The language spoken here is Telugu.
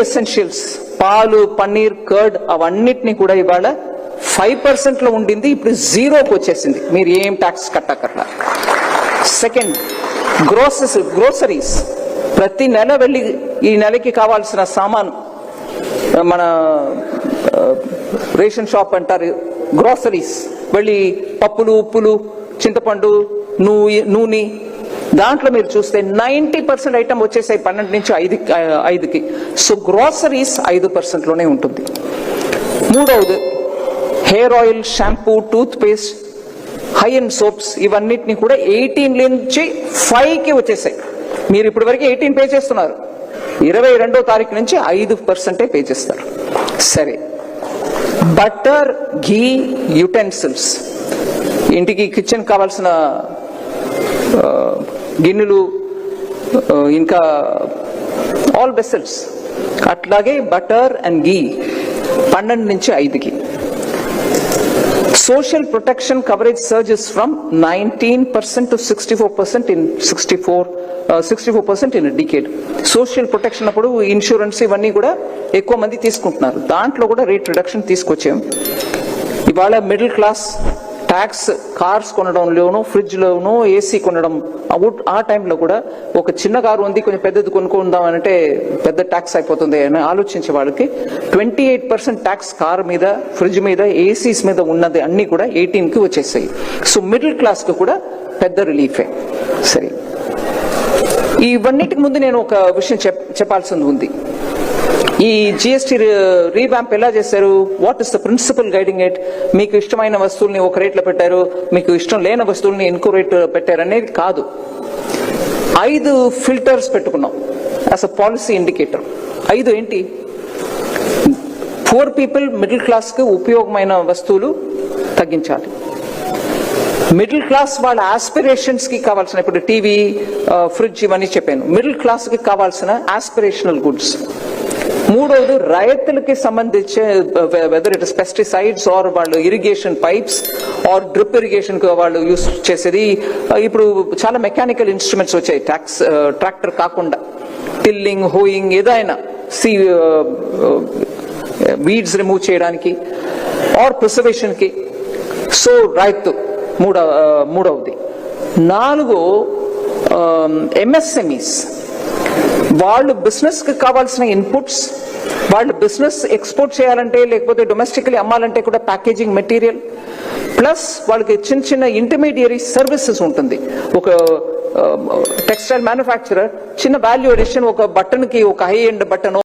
ఎసెన్షియల్స్ పాలు పన్నీర్ కర్డ్ అవన్నిటిని కూడా ఇవాళ ఫైవ్ పర్సెంట్లో ఉండింది ఇప్పుడు జీరోకి వచ్చేసింది. మీరు ఏం ట్యాక్స్ కట్టకర్లా సెకండ్ గ్రోసెస్ గ్రోసరీస్ ప్రతి నెల వెళ్ళి ఈ నెలకి కావాల్సిన సామాను మన రేషన్ షాప్ అంటారు గ్రోసరీస్ వెళ్ళి పప్పులు ఉప్పులు చింతపండు నూనె దాంట్లో మీరు చూస్తే నైంటీ పర్సెంట్ ఐటమ్ వచ్చేసాయి పన్నెండు నుంచి ఐదు ఐదుకి. సో గ్రోసరీస్ ఐదు పర్సెంట్లోనే ఉంటుంది. మూడవది hair oil shampoo toothpaste హై అండ్ సోప్స్ ఇవన్నిటిని కూడా ఎయిటీన్ నుంచి ఫైవ్కి వచ్చేసాయి. మీరు ఇప్పటి వరకు ఎయిటీన్ పే చేస్తున్నారు. ఇరవై రెండో తారీఖు నుంచి ఐదు పర్సెంటే పే చేస్తారు. సరే. Butter ghee utensils. ఇంటికి కిచెన్ కావాల్సిన గిన్నెలు ఇంకా ఆల్ వెసల్స్ అట్లాగే బటర్ అండ్ గీ పన్నెండు నుంచి ఐదుకి. Social protection coverage surges from nineteen percent to sixty four percent in sixty four sixty four percent in decade social protection అప్పుడు ఇన్సూరెన్స్ ఇవన్నీ కూడా ఎక్కువ మంది తీసుకుంటున్నారు. దాంట్లో కూడా రేట్ రిడక్షన్ తీసుకొచ్చాం. ఇవాళ మిడిల్ క్లాస్ ట్యాక్స్ కార్స్ కొనడంలోనూ ఫ్రిడ్జ్ లోను ఏసీ కొనడం. ఆ టైంలో కూడా ఒక చిన్న కారు ఉంది కొంచెం పెద్దది కొనుక్కుందాం అంటే పెద్ద ట్యాక్స్ అయిపోతుంది అని ఆలోచించే వాళ్ళకి twenty eight percent tax car మీద ఫ్రిడ్జ్ మీద ఏసీస్ మీద ఉన్నది అన్ని కూడా ఎయిటీన్కి వచ్చేసాయి. సో మిడిల్ క్లాస్కి కూడా పెద్ద రిలీఫే సరే. ఇవన్నిటికి ముందు నేను ఒక విషయం చెప్ చెప్పాల్సింది ఉంది. ఈ జిఎస్టీ రీవ్యాంప్ ఎలా చేశారు? What is the principle guiding it మీకు ఇష్టమైన వస్తువుల్ని ఒక రేట్లో పెట్టారు. మీకు ఇష్టం లేని వస్తువుల్ని ఇంకో రేట్ పెట్టారనేది కాదు. ఐదు ఫిల్టర్స్ పెట్టుకున్నాం. యాజ్ అ పాలసీ ఇండికేటర్ ఐదు ఏంటి? పూర్ పీపుల్ మిడిల్ క్లాస్కి ఉపయోగమైన వస్తువులు తగ్గించాలి. మిడిల్ క్లాస్ వాళ్ళ ఆస్పిరేషన్స్కి కావాల్సిన ఇప్పుడు టీవీ ఫ్రిడ్జ్ ఇవన్నీ చెప్పాను. మిడిల్ క్లాస్కి కావాల్సిన ఆస్పిరేషనల్ గుడ్స్ మూడవది రైతులకి సంబంధించి weather it is pesticides or వాళ్ళు irrigation pipes or drip irrigation వాళ్ళు యూస్ చేసేది. ఇప్పుడు చాలా మెకానికల్ ఇన్స్ట్రుమెంట్స్ వచ్చాయి. ట్రాక్స్ ట్రాక్టర్ కాకుండా టిల్లింగ్ హోయింగ్ ఏదైనా సి వీడ్స్ రిమూవ్ చేయడానికి ఆర్ ప్రిసర్వేషన్కి. సో రైతు మూడవ మూడవది. నాలుగు ఎంఎస్ఎంఈస్ వాళ్ళు బిజినెస్కి కావాల్సిన ఇన్పుట్స్ వాళ్ళు బిజినెస్ ఎక్స్పోర్ట్ చేయాలంటే లేకపోతే డొమెస్టిక్లీ అమ్మాలంటే కూడా ప్యాకేజింగ్ మెటీరియల్ ప్లస్ వాళ్ళకి చిన్న చిన్న ఇంటర్మీడియరీ సర్వీసెస్ ఉంటుంది. ఒక టెక్స్టైల్ మ్యానుఫ్యాక్చరర్ చిన్న వాల్యూ అడిషన్ ఒక బటన్కి ఒక హై ఎండ్ బటన్